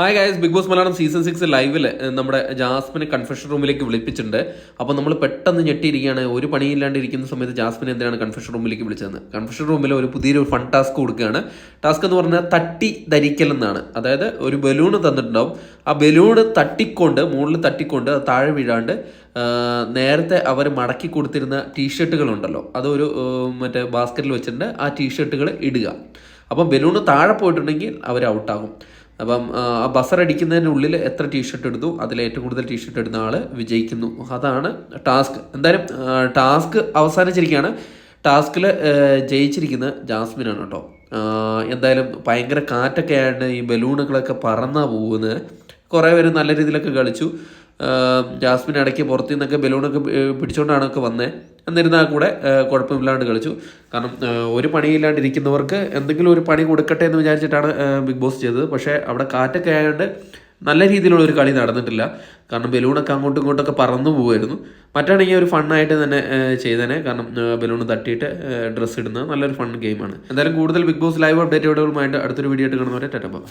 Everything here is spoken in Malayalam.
Hi guys Bigg Boss Malayalam season six ലൈവിൽ നമ്മുടെ ജാസ്മിനെ കൺഫെഷൻ റൂമിലേക്ക് വിളിപ്പിച്ചിട്ടുണ്ട്. അപ്പോൾ നമ്മൾ പെട്ടെന്ന് ഞെട്ടിയിരിക്കുകയാണ്. ഒരു പണിയില്ലാണ്ട് ഇരിക്കുന്ന സമയത്ത് ജാസ്മിനെ എന്തിനാണ് കൺഫെഷൻ റൂമിലേക്ക് വിളിച്ചതെന്ന്. കൺഫെഷൻ റൂമിൽ ഒരു പുതിയൊരു ഫൺ ടാസ്ക് കൊടുക്കുകയാണ്. ടാസ്ക് എന്ന് പറഞ്ഞാൽ തട്ടി ധരിക്കൽ എന്നാണ്. അതായത് ഒരു ബലൂണ് തന്നിട്ടുണ്ടാവും. ആ ബലൂണ് തട്ടിക്കൊണ്ട് മുകളിൽ തട്ടിക്കൊണ്ട് താഴെ വീഴാണ്ട് നേരത്തെ അവർ മടക്കി കൊടുത്തിരുന്ന ടീഷർട്ടുകളുണ്ടല്ലോ അതൊരു മറ്റേ ബാസ്ക്കറ്റിൽ വെച്ചിട്ടുണ്ട്. ആ ടീഷർട്ടുകൾ ഇടുക. അപ്പം ബലൂണ് താഴെ പോയിട്ടുണ്ടെങ്കിൽ അവർ ഔട്ടാകും അപ്പം ആ ബസർ അടിക്കുന്നതിനുള്ളിൽ എത്ര ടീഷർട്ട് എടുത്തു അതിൽ ഏറ്റവും കൂടുതൽ ടീഷർട്ട് എടുത്ത ആൾ വിജയിക്കുന്നു. അതാണ് ടാസ്ക്. എന്തായാലും ടാസ്ക് അവസാനിച്ചിരിക്കുകയാണ്. ടാസ്കിൽ ജയിച്ചിരിക്കുന്നത് ജാസ്മിനാണ് കേട്ടോ. എന്തായാലും ഭയങ്കര കാറ്റൊക്കെയാണ് ഈ ബലൂണുകളൊക്കെ പറന്നാ പോകുന്നത്. കുറേ പേര് നല്ല രീതിയിലൊക്കെ കളിച്ചു. ജാസ്മിൻ ഇടയ്ക്ക് പുറത്തു നിന്നൊക്കെ ബലൂണൊക്കെ പിടിച്ചുകൊണ്ടാണ് ഒക്കെ വന്നത് എന്നിരുന്നാൽ കൂടെ കുഴപ്പമില്ലാണ്ട് കളിച്ചു. കാരണം ഒരു പണിയില്ലാണ്ട് ഇരിക്കുന്നവർക്ക് എന്തെങ്കിലും ഒരു പണി കൊടുക്കട്ടെ എന്ന് വിചാരിച്ചിട്ടാണ് ബിഗ് ബോസ് ചെയ്തത്. പക്ഷേ അവിടെ കാറ്റൊക്കെ ആയതുകൊണ്ട് നല്ല രീതിയിലുള്ള ഒരു കളി നടന്നിട്ടില്ല. കാരണം ബലൂണൊക്കെ അങ്ങോട്ടും ഇങ്ങോട്ടൊക്കെ പറന്നു പോകുമായിരുന്നു മറ്റാണെങ്കിൽ ഒരു ഫണ്ണായിട്ട് തന്നെ ചെയ്തേനെ. കാരണം ബലൂൺ തട്ടിയിട്ട് ഡ്രസ്സ് ഇടുന്നത് നല്ലൊരു ഫൺ ഗെയിമാണ്. എന്തായാലും കൂടുതൽ ബിഗ് ബോസ് ലൈവ് അപ്ഡേറ്റുകളുമായിട്ട് അടുത്തൊരു വീഡിയോ ആയിട്ട് കാണുന്നവരെ ടാറ്റ ബൈ.